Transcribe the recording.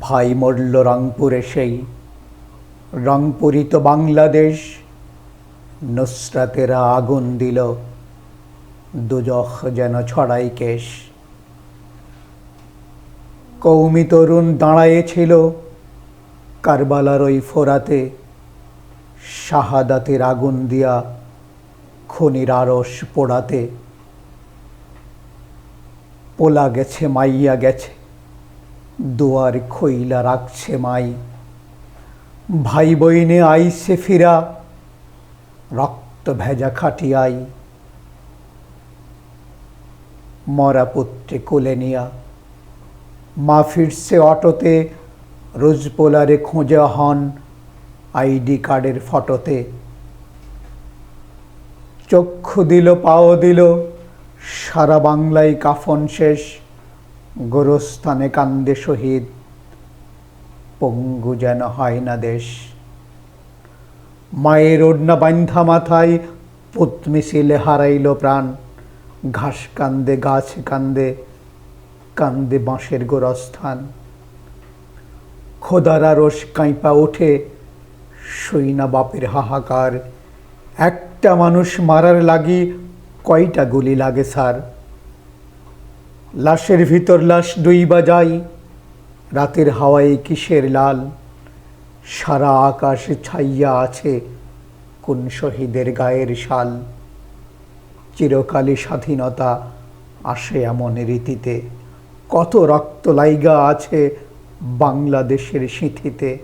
ভাই মরল রংপুরে সেই রংপুরিত বাংলাদেশ, নুসরাতেরা আগুন দিল, দুজখ যেন ছড়াই কেশ। কৌমি তরুণ দাঁড়ায়েছিল কারবালার ওই ফোরাতে, শাহাদাতের আগুন দিয়া খনির আড়স পোড়াতে। পোলা গেছে, মাইয়া গেছে দুয়ার খইলা রাখছে মাই। ভাই বইনে আইসে ফিরা, রক্ত ভেজা খাটিয়াই। মরা পুত্রে কোলে নিয়া, মা ফিরছে অটোতে, রোজ পোলারে খোঁজা হন আইডি কার্ডের ফটোতে। চক্ষু দিল, পাও দিল, সারা বাংলায় কাফন শেষ। গোরস্থানে কান্দে শহীদ। পঙ্গু যেন হয় না দেশ। মায়ের ওড়না বান্ধা মাথায় পুত মিছিলে হারাইল প্রাণ। ঘাস কান্দে, গাছ কান্দে কান্দে বাঁশের গোরস্থান। খোদারা রোষ কাঁইপা ওঠে সইনা বাপের হাহাকার। একটা মানুষ মারার লাগি কয়টা গুলি লাগে স্যার লাশের ভিতর লাশ ডুইবা যায় রাতের হাওয়ায় কিসের লাল? সারা আকাশ ছাইয়া আছে কোন শহীদের গায়ের শাল? চিরকালই স্বাধীনতা আসে এমন রীতিতে। কত রক্ত লাইগা আছে বাংলাদেশের সিঁথিতে?